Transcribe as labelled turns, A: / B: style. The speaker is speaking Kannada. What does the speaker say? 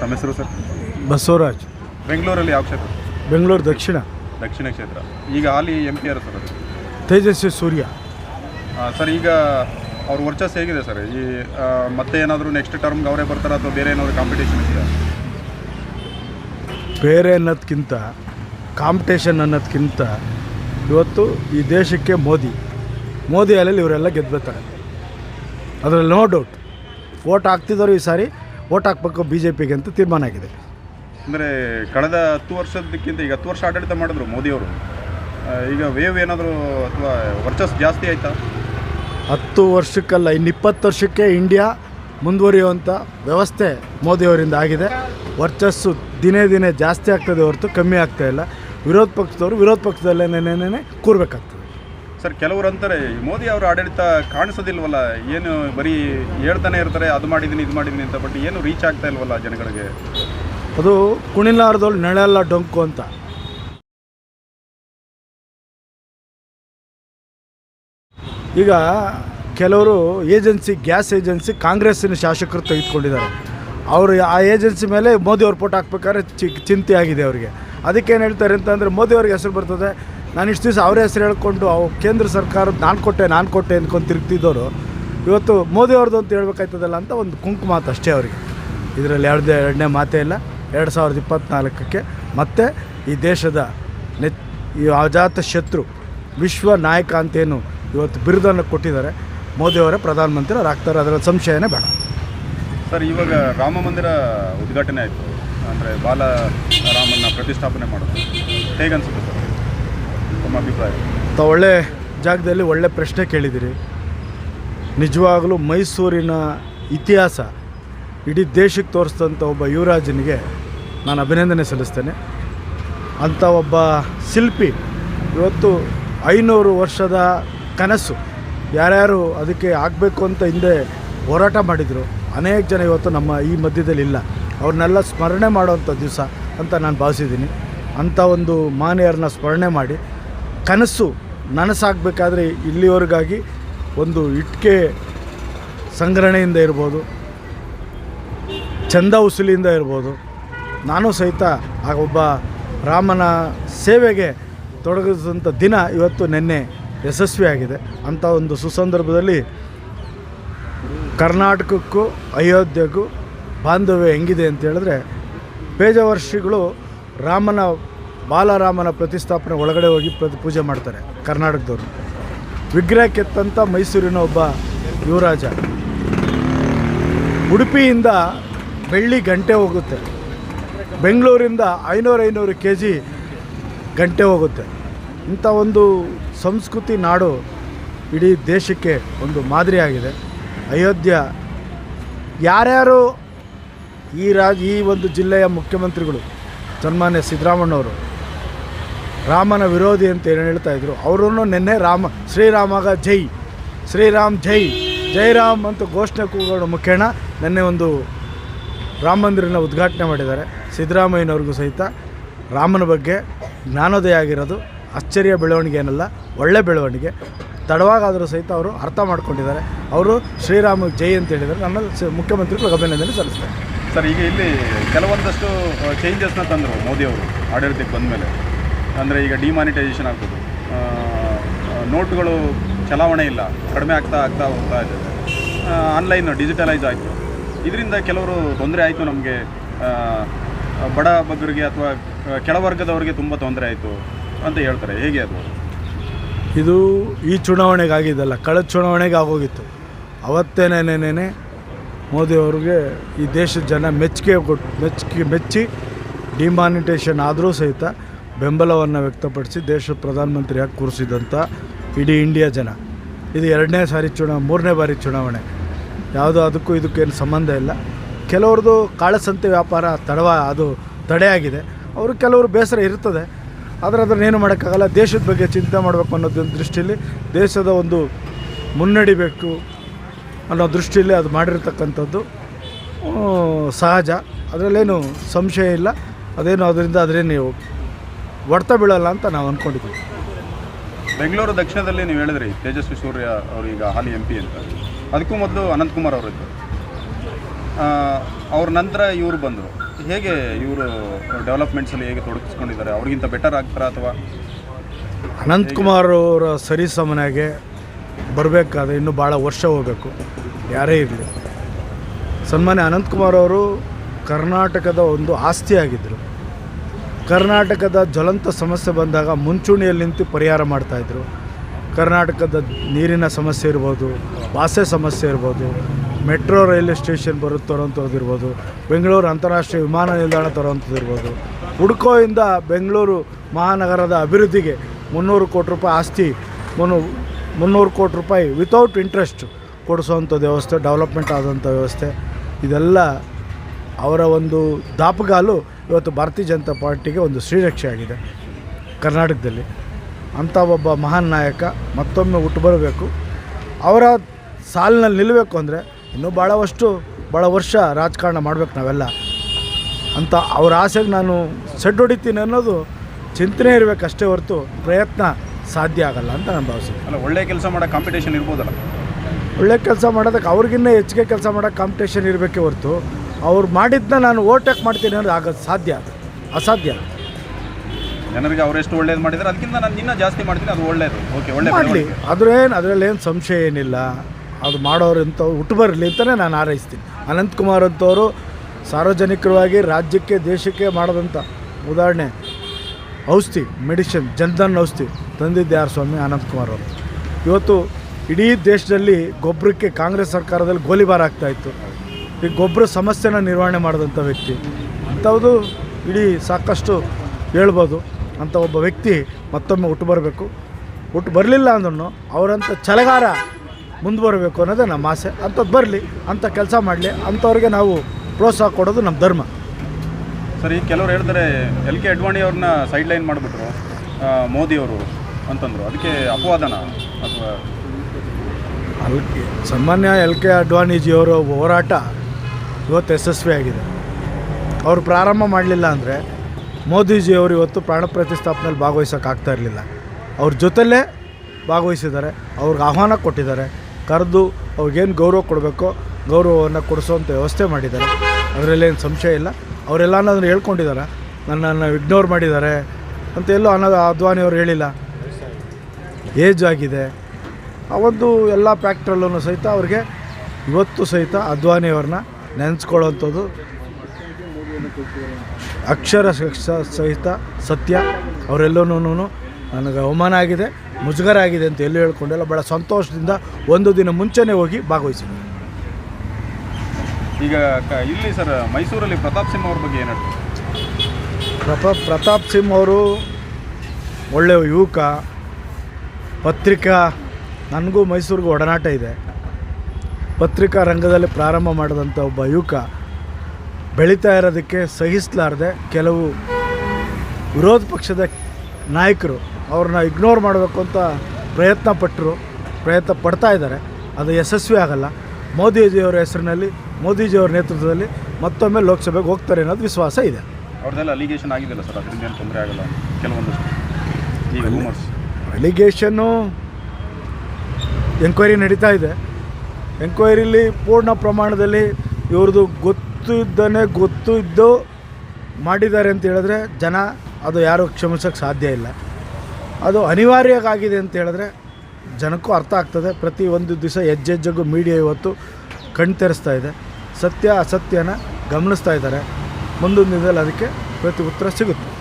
A: ತಮ್ಮ ಹೆಸರು ಸರ್?
B: ಬಸವರಾಜ್.
A: ಬೆಂಗಳೂರಲ್ಲಿ ಯಾವ ಕ್ಷೇತ್ರ?
B: ಬೆಂಗಳೂರು ದಕ್ಷಿಣ.
A: ದಕ್ಷಿಣ ಕ್ಷೇತ್ರ. ಈಗ ಹಾಲಿ ಎಂ ಪಿ ಆರ್ ಸರ್ ಅದು?
B: ತೇಜಸ್ವಿ ಸೂರ್ಯ.
A: ಆ, ಸರ್ ಈಗ ಅವ್ರ ವರ್ಚಸ್ ಹೇಗಿದೆ ಸರ್? ಈ ಆ, ಮತ್ತೆ ಏನಾದರೂ ನೆಕ್ಸ್ಟ್ ಟರ್ಮ್ಗೆ ಅವರೇ ಬರ್ತಾರ ಅಥವಾ ಬೇರೆ ಏನಾದರೂ ಕಾಂಪಿಟೇಷನ್ ಇದೆಯಾ
B: ಬೇರೆ ಅನ್ನೋದಕ್ಕಿಂತ ಕಾಂಪಿಟೇಷನ್ ಅನ್ನೋದಕ್ಕಿಂತ ಇವತ್ತು ಈ ದೇಶಕ್ಕೆ ಮೋದಿ. ಮೋದಿ ಅಲೆಯಲ್ಲಿ ಇವರೆಲ್ಲ ಗೆದ್ಬೇತಾರೆ ಅದರಲ್ಲಿ ನೋ ಡೌಟ್ ಓಟ್ ಹಾಕ್ತಿದ್ದಾರೆ ಈ ಸಾರಿ? ಓಟ್ ಹಾಕ್ಬೇಕು ಬಿ ಜೆ ಪಿಗೆ ಅಂತ ತೀರ್ಮಾನ ಆಗಿದೆ.
A: ಅಂದರೆ ಕಳೆದ ಹತ್ತು ವರ್ಷದಕ್ಕಿಂತ ಈಗ ಹತ್ತು ವರ್ಷ ಆಡಳಿತ ಮಾಡಿದ್ರು ಮೋದಿಯವರು ಈಗ ವೇವ್ ಏನಾದರೂ ಅಥವಾ ವರ್ಚಸ್ ಜಾಸ್ತಿ ಆಯಿತಾ?
B: ಹತ್ತು ವರ್ಷಕ್ಕಲ್ಲ ಇನ್ನು ಇಪ್ಪತ್ತು ವರ್ಷಕ್ಕೆ ಇಂಡಿಯಾ ಮುಂದುವರಿಯುವಂಥ ವ್ಯವಸ್ಥೆ ಮೋದಿಯವರಿಂದ ಆಗಿದೆ. ವರ್ಚಸ್ಸು ದಿನೇ ದಿನೇ ಜಾಸ್ತಿ ಆಗ್ತದೆ ಹೊರತು ಕಮ್ಮಿ ಆಗ್ತಾ ಇಲ್ಲ. ವಿರೋಧ ಪಕ್ಷದವರು ವಿರೋಧ ಪಕ್ಷದಲ್ಲೇನೇನೇ ಕೂರಬೇಕಾಗ್ತದೆ.
A: ಸರ್, ಕೆಲವರು ಅಂತಾರೆ ಮೋದಿ ಅವರ ಆಡಳಿತ ಕಾಣಿಸೋದಿಲ್ವಲ್ಲ, ಏನು ಬರೀ ಹೇಳ್ತಾನೆ ಇರ್ತಾರೆ, ಅದು ಮಾಡಿದ್ದೀನಿ, ಇದು ಮಾಡಿದ್ದೀನಿ ಅಂತ ಬಟ್ ಏನು ರೀಚ್ ಆಗ್ತಾ ಇಲ್ವಲ್ಲ ಜನಗಳಿಗೆ?
B: ಅದು ಕುಣಿಲಾರದಲ್ಲಿ ನೆಳೆಲ್ಲ ಡೊಂಕು ಅಂತ. ಈಗ ಕೆಲವರು ಏಜೆನ್ಸಿ, ಗ್ಯಾಸ್ ಏಜೆನ್ಸಿ ಕಾಂಗ್ರೆಸ್ಸಿನ ಶಾಸಕರು ತೆಗೆದುಕೊಂಡಿದ್ದಾರೆ. ಅವರು ಆ ಏಜೆನ್ಸಿ ಮೇಲೆ ಮೋದಿ ಅವ್ರ ಪೋಟ್ ಹಾಕ್ಬೇಕಾದ್ರೆ ಚಿ, ಚಿಂತೆ ಆಗಿದೆ ಅವರಿಗೆ. ಅದಕ್ಕೇನು ಹೇಳ್ತಾರೆ ಅಂತಂದರೆ, ಮೋದಿ ಅವ್ರಿಗೆ ಹೆಸರು ಬರ್ತದೆ ನಾನು ಇಷ್ಟು ದಿವಸ ಅವರೇ ಹೆಸರು ಹೇಳ್ಕೊಂಡು, ಅವು ಕೇಂದ್ರ ಸರ್ಕಾರದ ನಾನು ಕೊಟ್ಟೆ ನಾನು ಕೊಟ್ಟೆ ಅಂದ್ಕೊಂಡು ತಿರುಗ್ತಿದ್ದವರು, ಇವತ್ತು ಮೋದಿ ಅವ್ರದ್ದು ಅಂತ ಹೇಳ್ಬೇಕಾಯ್ತದಲ್ಲ ಅಂತ ಒಂದು ಕುಂಕು ಮಾತು ಅಷ್ಟೇ ಅವರಿಗೆ. ಇದರಲ್ಲಿ ಎರಡನೇ ಎರಡನೇ ಮಾತೇ ಇಲ್ಲ. ಎರಡು ಸಾವಿರದ ಇಪ್ಪತ್ತ್ನಾಲ್ಕಕ್ಕೆ ಮತ್ತೆ ಈ ದೇಶದ ನೆ ಈ ಅಜಾತ ಶತ್ರು, ವಿಶ್ವ ನಾಯಕ ಅಂತೇನು ಇವತ್ತು ಬಿರುದನ್ನು ಕೊಟ್ಟಿದ್ದಾರೆ. ಮೋದಿಯವರೇ ಪ್ರಧಾನಮಂತ್ರಿ ಅವ್ರು ಆಗ್ತಾರೆ ಅದರಲ್ಲಿ ಸಂಶಯನೇ ಬೇಡ.
A: ಸರ್, ಇವಾಗ ರಾಮ ಮಂದಿರ ಉದ್ಘಾಟನೆ ಆಯಿತು. ಅಂದರೆ ಬಾಲ ರಾಮನ ಪ್ರತಿಷ್ಠಾಪನೆ ಮಾಡೋದು. ಹೇಗನ್ಸುತ್ತೆ? ಅಭಿಪ್ರಾಯ?
B: ಒಳ್ಳೆ ಜಾಗದಲ್ಲಿ ಒಳ್ಳೆ ಪ್ರಶ್ನೆ ಕೇಳಿದಿರಿ. ನಿಜವಾಗಲೂ ಮೈಸೂರಿನ ಇತಿಹಾಸ ಇಡೀ ದೇಶಕ್ಕೆ ತೋರಿಸಿದಂಥ ಒಬ್ಬ ಯುವರಾಜನಿಗೆ ನಾನು ಅಭಿನಂದನೆ ಸಲ್ಲಿಸ್ತೇನೆ. ಅಂಥ ಒಬ್ಬ ಶಿಲ್ಪಿ, ಇವತ್ತು ಐನೂರು ವರ್ಷದ ಕನಸು, ಯಾರ್ಯಾರು ಅದಕ್ಕೆ ಆಗಬೇಕು ಅಂತ ಹಿಂದೆ ಹೋರಾಟ ಮಾಡಿದರು, ಅನೇಕ ಜನ ಇವತ್ತು ನಮ್ಮ ಈ ಮಧ್ಯದಲ್ಲಿ ಇಲ್ಲ. ಅವ್ರನ್ನೆಲ್ಲ ಸ್ಮರಣೆ ಮಾಡೋವಂಥ ದಿವಸ ಅಂತ ನಾನು ಭಾವಿಸಿದ್ದೀನಿ. ಅಂಥ ಒಂದು ಮಾನ್ಯರನ್ನ ಸ್ಮರಣೆ ಮಾಡಿ ಕನಸು ನನಸಾಗಬೇಕಾದ್ರೆ ಇಲ್ಲಿವರೆಗಾಗಿ ಒಂದು ಇಟ್ಕೆ ಸಂಗ್ರಹಣೆಯಿಂದ ಇರ್ಬೋದು, ಚಂದ ಉಸುಲಿಯಿಂದ ಇರ್ಬೋದು. ನಾನು ಸಹಿತ ಆ ಒಬ್ಬ ರಾಮನ ಸೇವೆಗೆ ತೊಡಗಿಸಿದಂಥ ದಿನ ಇವತ್ತು ನಿನ್ನೆ ಯಶಸ್ವಿಯಾಗಿದೆ. ಅಂಥ ಒಂದು ಸುಸಂದರ್ಭದಲ್ಲಿ ಕರ್ನಾಟಕಕ್ಕೂ ಅಯೋಧ್ಯೆಗೂ ಬಾಂಧವ್ಯ ಹೆಂಗಿದೆ ಅಂತ ಹೇಳಿದ್ರೆ ಪೇಜವರ್ಷಿಗಳು ರಾಮನ ಬಾಲರಾಮನ ಪ್ರತಿಷ್ಠಾಪನೆ ಒಳಗಡೆ ಹೋಗಿ ಪ್ರತಿ ಪೂಜೆ ಮಾಡ್ತಾರೆ ಕರ್ನಾಟಕದವರು. ವಿಗ್ರಹ ಕೆತ್ತಂಥ ಮೈಸೂರಿನ ಒಬ್ಬ ಯುವರಾಜ. ಉಡುಪಿಯಿಂದ ಬೆಳ್ಳಿ ಗಂಟೆ ಹೋಗುತ್ತೆ. ಬೆಂಗಳೂರಿಂದ ಐನೂರು ಐನೂರು ಕೆ ಜಿ ಗಂಟೆ ಹೋಗುತ್ತೆ. ಇಂಥ ಒಂದು ಸಂಸ್ಕೃತಿ ನಾಡು ಇಡೀ ದೇಶಕ್ಕೆ ಒಂದು ಮಾದರಿಯಾಗಿದೆ. ಅಯೋಧ್ಯ ಯಾರ್ಯಾರು ಈ ರಾಜ್ ಈ ಒಂದು ಜಿಲ್ಲೆಯ ಮುಖ್ಯಮಂತ್ರಿಗಳು, ಸನ್ಮಾನ್ಯ ಸಿದ್ದರಾಮಣ್ಣವರು ರಾಮನ ವಿರೋಧಿ ಅಂತ ಏನು ಹೇಳ್ತಾ ಇದ್ರು? ಅವರನ್ನು ನಿನ್ನೆ ರಾಮ, ಶ್ರೀರಾಮಗ ಜೈ, ಶ್ರೀರಾಮ್ ಜೈ ಜೈ ರಾಮ್ ಅಂತ ಘೋಷಣೆ ಕೂಗೋಣ ಮುಖೇಣ ನಿನ್ನೆ ಒಂದು ರಾಮ ಮಂದಿರನ ಉದ್ಘಾಟನೆ ಮಾಡಿದ್ದಾರೆ. ಸಿದ್ದರಾಮಯ್ಯನವ್ರಿಗೂ ಸಹಿತ ರಾಮನ ಬಗ್ಗೆ ಜ್ಞಾನೋದಯ ಆಗಿರೋದು, ಆಶ್ಚರ್ಯ ಬೆಳವಣಿಗೆ ಏನಲ್ಲ, ಒಳ್ಳೆ ಬೆಳವಣಿಗೆ. ತಡವಾಗಾದರೂ ಸಹಿತ ಅವರು ಅರ್ಥ ಮಾಡ್ಕೊಂಡಿದ್ದಾರೆ. ಅವರು ಶ್ರೀರಾಮ ಜೈ ಅಂತ ಹೇಳಿದರೆ ನನ್ನ ಮುಖ್ಯಮಂತ್ರಿಗಳು ಅಭಿನಂದನೆ ಸಲ್ಲಿಸ್ತಾರೆ.
A: ಸರ್, ಈಗ ಇಲ್ಲಿ ಕೆಲವೊಂದಷ್ಟು ಚೇಂಜಸ್ನ ತಂದರು ಮೋದಿಯವರು, ಆಡಳಿತಕ್ಕೆ ಬಂದ ಮೇಲೆ ಅಂದರೆ ಈಗ ಡಿಮಾನಿಟೈಸೇಷನ್ ಆಗ್ಬೋದು. ನೋಟುಗಳು ಚಲಾವಣೆ ಇಲ್ಲ. ಕಡಿಮೆ ಆಗ್ತಾ ಆಗ್ತಾ ಹೋಗ್ತಾ ಇದೆ. ಆನ್ಲೈನ್ ಡಿಜಿಟಲೈಸ್ ಆಯಿತು. ಇದರಿಂದ ಕೆಲವರು ತೊಂದರೆ ಆಯಿತು ನಮಗೆ. ಬಡ ಬಗ್ಗರಿಗೆ ಅಥವಾ ಕೆಳವರ್ಗದವರಿಗೆ ತುಂಬ ತೊಂದರೆ ಆಯಿತು ಅಂತ ಹೇಳ್ತಾರೆ. ಹೇಗೆ ಅದು?
B: ಇದು ಈ ಚುನಾವಣೆಗೆ ಆಗಿದ್ದಲ್ಲ ಕಳೆದ ಚುನಾವಣೆಗೆ ಆಗೋಗಿತ್ತು. ಅವತ್ತೇನೇನೇನೇ ಮೋದಿಯವ್ರಿಗೆ ಈ ದೇಶದ ಜನ ಮೆಚ್ಚುಗೆ ಕೊಟ್ಟು ಮೆಚ್ಚಿ ಮೆಚ್ಚಿ ಡಿಮಾನಿಟೇಷನ್ ಆದರೂ ಸಹಿತ ಬೆಂಬಲವನ್ನು ವ್ಯಕ್ತಪಡಿಸಿ ದೇಶದ ಪ್ರಧಾನಮಂತ್ರಿಯಾಗಿ ಕೂರಿಸಿದಂಥ ಇಡೀ ಇಂಡಿಯಾ ಜನ. ಇದು ಎರಡನೇ ಸಾರಿ ಚುನಾವಣೆ ಮೂರನೇ ಬಾರಿ ಚುನಾವಣೆ. ಯಾವುದೋ ಅದಕ್ಕೂ ಇದಕ್ಕೇನು ಸಂಬಂಧ ಇಲ್ಲ. ಕೆಲವ್ರದ್ದು ಕಾಳಸಂತೆ ವ್ಯಾಪಾರ ತಡವ, ಅದು ತಡೆಯಾಗಿದೆ. ಅವರು ಕೆಲವರು ಬೇಸರ ಇರ್ತದೆ. ಆದರೆ ಅದನ್ನೇನು ಮಾಡೋಕ್ಕಾಗಲ್ಲ. ದೇಶದ ಬಗ್ಗೆ ಚಿಂತೆ ಮಾಡಬೇಕು ಅನ್ನೋದೊಂದು ದೃಷ್ಟಿಯಲ್ಲಿ ದೇಶದ ಒಂದು ಮುನ್ನಡಿಬೇಕು ಅನ್ನೋ ದೃಷ್ಟಿಯಲ್ಲಿ ಅದು ಮಾಡಿರ್ತಕ್ಕಂಥದ್ದು ಸಹಜ. ಅದರಲ್ಲೇನು ಸಂಶಯ ಇಲ್ಲ. ಅದೇನು ಅದರಿಂದ ಅದರೇನು ಹೊಡ್ತ ಬೀಳಲ್ಲ ಅಂತ ನಾವು ಅಂದ್ಕೊಂಡಿದ್ದೀವಿ
A: ಬೆಂಗಳೂರು ದಕ್ಷಿಣದಲ್ಲಿ ನೀವು ಹೇಳಿದ್ರಿ ತೇಜಸ್ವಿ ಸೂರ್ಯ ಅವರು ಈಗ ಹಾಲಿ ಎಂ ಪಿ ಅಂತ. ಅದಕ್ಕೂ ಮೊದಲು ಅನಂತಕುಮಾರ್ ಅವರು ಇದ್ದರು. ಅವ್ರ ನಂತರ ಇವರು ಬಂದರು. ಹೇಗೆ ಇವರು ಡೆವಲಪ್ಮೆಂಟ್ಸಲ್ಲಿ ಹೇಗೆ ತೊಡಗಿಸ್ಕೊಂಡಿದ್ದಾರೆ? ಅವ್ರಿಗಿಂತ ಬೆಟರ್ ಆಗ್ತಾರಾ ಅಥವಾ?
B: ಅನಂತಕುಮಾರ್ ಅವರ ಸರಿಸಮನಾಗೆ ಬರಬೇಕಾದ್ರೆ ಇನ್ನೂ ಭಾಳ ವರ್ಷ ಹೋಗಬೇಕು. ಯಾರೇ ಇರಲಿ. ಸನ್ಮಾನ್ಯ ಅನಂತಕುಮಾರ್ ಅವರು ಕರ್ನಾಟಕದ ಒಂದು ಆಸ್ತಿ ಆಗಿದ್ದರು ಕರ್ನಾಟಕದ ಜ್ವಲಂತ ಸಮಸ್ಯೆ ಬಂದಾಗ ಮುಂಚೂಣಿಯಲ್ಲಿ ನಿಂತು ಪರಿಹಾರ ಮಾಡ್ತಾಯಿದ್ರು ಕರ್ನಾಟಕದ ನೀರಿನ ಸಮಸ್ಯೆ ಇರ್ಬೋದು, ಭಾಷೆ ಸಮಸ್ಯೆ ಇರ್ಬೋದು, ಮೆಟ್ರೋ ರೈಲ್ವೆ ಸ್ಟೇಷನ್ ಬರುತ್ತೆ ತರೋಂಥದ್ದು ಇರ್ಬೋದು, ಬೆಂಗಳೂರು ಅಂತಾರಾಷ್ಟ್ರೀಯ ವಿಮಾನ ನಿಲ್ದಾಣ ತರೋಂಥದ್ದು ಇರ್ಬೋದು. ಹುಡ್ಕೋಯಿಂದ ಬೆಂಗಳೂರು ಮಹಾನಗರದ ಅಭಿವೃದ್ಧಿಗೆ ಮುನ್ನೂರು ಕೋಟಿ ರೂಪಾಯಿ ಆಸ್ತಿ, ಮುನ್ನೂ, ಮುನ್ನೂರು ಕೋಟಿ ರೂಪಾಯಿ ವಿತೌಟ್ ಇಂಟ್ರೆಸ್ಟ್ ಕೊಡಿಸುವಂಥ ವ್ಯವಸ್ಥೆ ಡೆವಲಪ್ಮೆಂಟ್ ಆದಂಥ ವ್ಯವಸ್ಥೆ, ಇದೆಲ್ಲ ಅವರ ಒಂದು ದಾಪುಗಾಲು ಇವತ್ತು ಭಾರತೀಯ ಜನತಾ ಪಾರ್ಟಿಗೆ ಒಂದು ಶ್ರೀರಕ್ಷೆ ಆಗಿದೆ ಕರ್ನಾಟಕದಲ್ಲಿ. ಅಂಥ ಒಬ್ಬ ಮಹಾನ್ ನಾಯಕ ಮತ್ತೊಮ್ಮೆ ಹುಟ್ಟು ಬರಬೇಕು. ಅವರ ಸಾಲಿನಲ್ಲಿ ನಿಲ್ಲಬೇಕು ಅಂದರೆ ಇನ್ನೂ ಭಾಳವಷ್ಟು ಭಾಳ ವರ್ಷ ರಾಜಕಾರಣ ಮಾಡಬೇಕು ನಾವೆಲ್ಲ. ಅಂತ ಅವ್ರ ಆಸೆಗೆ ನಾನು ಸೆಡ್ ಹೊಡಿತೀನಿ ಅನ್ನೋದು ಚಿಂತನೆ ಇರಬೇಕು ಅಷ್ಟೇ ಹೊರತು ಪ್ರಯತ್ನ ಸಾಧ್ಯ ಆಗಲ್ಲ ಅಂತ ನಾನು ಭಾವಿಸ್ತೀನಿ
A: ಅಲ್ಲ ಒಳ್ಳೆ ಕೆಲಸ ಮಾಡೋ ಕಾಂಪಿಟೇಷನ್ ಇರ್ಬೋದಲ್ಲ?
B: ಒಳ್ಳೆ ಕೆಲಸ ಮಾಡೋದಕ್ಕೆ ಅವ್ರಿಗಿನ್ನೇ ಹೆಚ್ಚಿಗೆ ಕೆಲಸ ಮಾಡೋಕ್ಕೆ ಕಾಂಪಿಟೇಷನ್ ಇರಬೇಕೇ ಹೊರತು ಅವ್ರು ಮಾಡಿದ್ದನ್ನ ನಾನು ಓವರ್ಟೇಕ್ ಮಾಡ್ತೀನಿ ಅಂದರೆ ಆಗೋದು ಸಾಧ್ಯ ಅದು. ಅಸಾಧ್ಯ.
A: ಜನರಿಗೆ ಅವರೆಷ್ಟು ಒಳ್ಳೇದು ಮಾಡಿದ್ರೆ ಅದಕ್ಕಿಂತ ನಾನು ಇನ್ನೂ ಜಾಸ್ತಿ ಮಾಡ್ತೀನಿ ಅದು ಒಳ್ಳೇದು. ಓಕೆ ಒಳ್ಳೆ
B: ಮಾಡಲಿ. ಅದ್ರೇನು ಅದರಲ್ಲೇನು ಸಂಶಯ ಏನಿಲ್ಲ. ಅದು ಮಾಡೋರು ಇಂಥ ಹುಟ್ಟು ಬರಲಿ ಅಂತಲೇ ನಾನು ಹಾರೈಸ್ತೀನಿ. ಅನಂತಕುಮಾರ್ ಅಂತವರು ಸಾರ್ವಜನಿಕವಾಗಿ ರಾಜ್ಯಕ್ಕೆ ದೇಶಕ್ಕೆ ಮಾಡೋದಂಥ ಉದಾಹರಣೆ. ಔಷಧಿ ಮೆಡಿಸಿನ್ ಜನ್ಧನ್ ಔಷಧಿ ತಂದಿದ್ದ ಯಾರು ಸ್ವಾಮಿ? ಅನಂತಕುಮಾರ್ ಅವರು. ಇವತ್ತು ಇಡೀ ದೇಶದಲ್ಲಿ ಗೊಬ್ಬರಕ್ಕೆ ಕಾಂಗ್ರೆಸ್ ಸರ್ಕಾರದಲ್ಲಿ ಗೋಲಿಬಾರ್ ಆಗ್ತಾಯಿತ್ತು ಈ ಗೊಬ್ಬರ ಸಮಸ್ಯೆನ ನಿರ್ವಹಣೆ ಮಾಡಿದಂಥ ವ್ಯಕ್ತಿ. ಅಂಥದ್ದು ಇಡೀ ಸಾಕಷ್ಟು ಹೇಳ್ಬೋದು. ಅಂಥ ಒಬ್ಬ ವ್ಯಕ್ತಿ ಮತ್ತೊಮ್ಮೆ ಹುಟ್ಟು ಬರಬೇಕು. ಹುಟ್ಟು ಬರಲಿಲ್ಲ ಅಂದ್ರೂ ಅವರಂಥ ಛಲಗಾರ ಮುಂದೆ ಬರಬೇಕು ಅನ್ನೋದೇ ನಮ್ಮ ಆಸೆ. ಅಂಥದ್ದು ಬರಲಿ ಅಂಥ ಕೆಲಸ ಮಾಡಲಿ ಅಂಥವ್ರಿಗೆ ನಾವು ಪ್ರೋತ್ಸಾಹ ಕೊಡೋದು ನಮ್ಮ ಧರ್ಮ.
A: ಸರಿ ಕೆಲವರು ಹೇಳ್ತಾರೆ ಎಲ್ ಕೆ ಅಡ್ವಾಣಿ ಅವ್ರನ್ನ ಸೈಡ್ ಲೈನ್ ಮಾಡಿಬಿಟ್ರು ಮೋದಿಯವರು ಅಂತಂದರು. ಅದಕ್ಕೆ ಅಪವಾದನ ಅಥವಾ?
B: ಅಲ್ಲಿ ಸಾಮಾನ್ಯ ಎಲ್ ಕೆ ಅಡ್ವಾಣಿಜಿಯವರ ಹೋರಾಟ ಇವತ್ತು ಯಶಸ್ವಿಯಾಗಿದೆ. ಅವರು ಪ್ರಾರಂಭ ಮಾಡಲಿಲ್ಲ ಅಂದರೆ ಮೋದಿಜಿಯವರು ಇವತ್ತು ಪ್ರಾಣ ಪ್ರತಿಷ್ಠಾಪನೆಯಲ್ಲಿ ಭಾಗವಹಿಸೋಕ್ಕಾಗ್ತಾ ಇರಲಿಲ್ಲ. ಅವ್ರ ಜೊತೆಲೇ ಭಾಗವಹಿಸಿದ್ದಾರೆ, ಅವ್ರಿಗೆ ಆಹ್ವಾನ ಕೊಟ್ಟಿದ್ದಾರೆ, ಕರೆದು ಅವ್ರಿಗೇನು ಗೌರವ ಕೊಡಬೇಕೋ, ಗೌರವವನ್ನು ಕೊಡಿಸೋವಂಥ ವ್ಯವಸ್ಥೆ ಮಾಡಿದ್ದಾರೆ. ಅದರಲ್ಲೇನು ಸಂಶಯ ಇಲ್ಲ. ಅವರೆಲ್ಲ ಅನ್ನೋದನ್ನ ಹೇಳ್ಕೊಂಡಿದ್ದಾರೆ. ನನ್ನನ್ನು ಇಗ್ನೋರ್ ಮಾಡಿದ್ದಾರೆ ಅಂತ ಎಲ್ಲೋ ಅನ್ನೋದು ಅದ್ವಾನಿಯವರು ಹೇಳಿಲ್ಲ. ಏಜ್ ಆಗಿದೆ. ಆ ಒಂದು ಎಲ್ಲ ಫ್ಯಾಕ್ಟ್ರಲ್ಲೂ ಸಹಿತ ಅವ್ರಿಗೆ ಇವತ್ತು ಸಹಿತ ಅದ್ವಾನಿಯವ್ರನ್ನ ನೆನೆಸ್ಕೊಳ್ಳೋವಂಥದ್ದು ಅಕ್ಷರ ಸಹಿತ ಸತ್ಯ ಅವರೆಲ್ಲನೂ ನನಗೆ ಅವಮಾನ ಆಗಿದೆ ಮುಜುಗರ ಆಗಿದೆ ಅಂತ ಎಲ್ಲೂ ಹೇಳ್ಕೊಂಡೆಲ್ಲ ಭಾಳ ಸಂತೋಷದಿಂದ ಒಂದು ದಿನ ಮುಂಚೆನೇ ಹೋಗಿ ಭಾಗವಹಿಸಿದ್ದೆ
A: ಈಗ ಇಲ್ಲಿ ಸರ್ ಮೈಸೂರಲ್ಲಿ ಪ್ರತಾಪ್ ಸಿಂಹ ಅವ್ರ ಬಗ್ಗೆ ಏನು
B: ಪ್ರತಾಪ್ ಪ್ರತಾಪ್ ಸಿಂಹ ಅವರು ಒಳ್ಳೆಯ ಯುವಕ ಪತ್ರಿಕಾ ನನಗೂ ಮೈಸೂರಿಗೂ ಒಡನಾಟ ಇದೆ. ಪತ್ರಿಕಾ ರಂಗದಲ್ಲಿ ಪ್ರಾರಂಭ ಮಾಡಿದಂಥ ಒಬ್ಬ ಯುವಕ ಬೆಳೀತಾ ಇರೋದಕ್ಕೆ ಸಹಿಸಲಾರದೆ ಕೆಲವು ವಿರೋಧ ಪಕ್ಷದ ನಾಯಕರು ಅವ್ರನ್ನ ಇಗ್ನೋರ್ ಮಾಡಬೇಕು ಅಂತ ಪ್ರಯತ್ನ ಪಟ್ಟರು ಪ್ರಯತ್ನ ಪಡ್ತಾ ಇದ್ದಾರೆ. ಅದು ಯಶಸ್ವಿ ಆಗಲ್ಲ. ಮೋದಿಜಿಯವರ ಹೆಸರಿನಲ್ಲಿ ಮೋದಿಜಿಯವರ ನೇತೃತ್ವದಲ್ಲಿ ಮತ್ತೊಮ್ಮೆ ಲೋಕಸಭೆಗೆ ಹೋಗ್ತಾರೆ ಅನ್ನೋದು ವಿಶ್ವಾಸ ಇದೆ.
A: ಅವ್ರದ್ದೆಲ್ಲ ಅಲಿಗೇಷನ್ ಆಗಿದೆಯಲ್ಲ ಸರ್? ಅದರಿಂದ ಏನು ತೊಂದರೆ ಆಗಲ್ಲ ಕೆಲವೊಂದು
B: ಅಲಿಗೇಷನ್ನು ಎಂಕ್ವೈರಿ ನಡೀತಾ ಇದೆ. ಎಂಕ್ವೈರಿಲಿ ಪೂರ್ಣ ಪ್ರಮಾಣದಲ್ಲಿ ಇವ್ರದ್ದು ಗೊತ್ತು ಇದ್ದನೇ ಗೊತ್ತು ಇದ್ದು ಮಾಡಿದ್ದಾರೆ ಅಂತ ಹೇಳಿದ್ರೆ ಜನ ಅದು ಯಾರು ಕ್ಷಮಿಸೋಕ್ಕೆ ಸಾಧ್ಯ ಇಲ್ಲ. ಅದು ಅನಿವಾರ್ಯವಾಗಿದೆ ಅಂತ ಹೇಳಿದ್ರೆ ಜನಕ್ಕೂ ಅರ್ಥ ಆಗ್ತದೆ. ಪ್ರತಿ ಒಂದು ದಿವಸ ಹೆಜ್ಜೆ ಹೆಜ್ಜೆಗೂ ಮೀಡಿಯಾ ಇವತ್ತು ಕಣ್ ತೆರೆಸ್ತಾ ಇದೆ. ಸತ್ಯ ಅಸತ್ಯನ ಗಮನಿಸ್ತಾ ಇದ್ದಾರೆ. ಮುಂದೊಂದು ದಿನದಲ್ಲಿ ಅದಕ್ಕೆ ಪ್ರತಿ ಉತ್ತರ ಸಿಗುತ್ತೆ.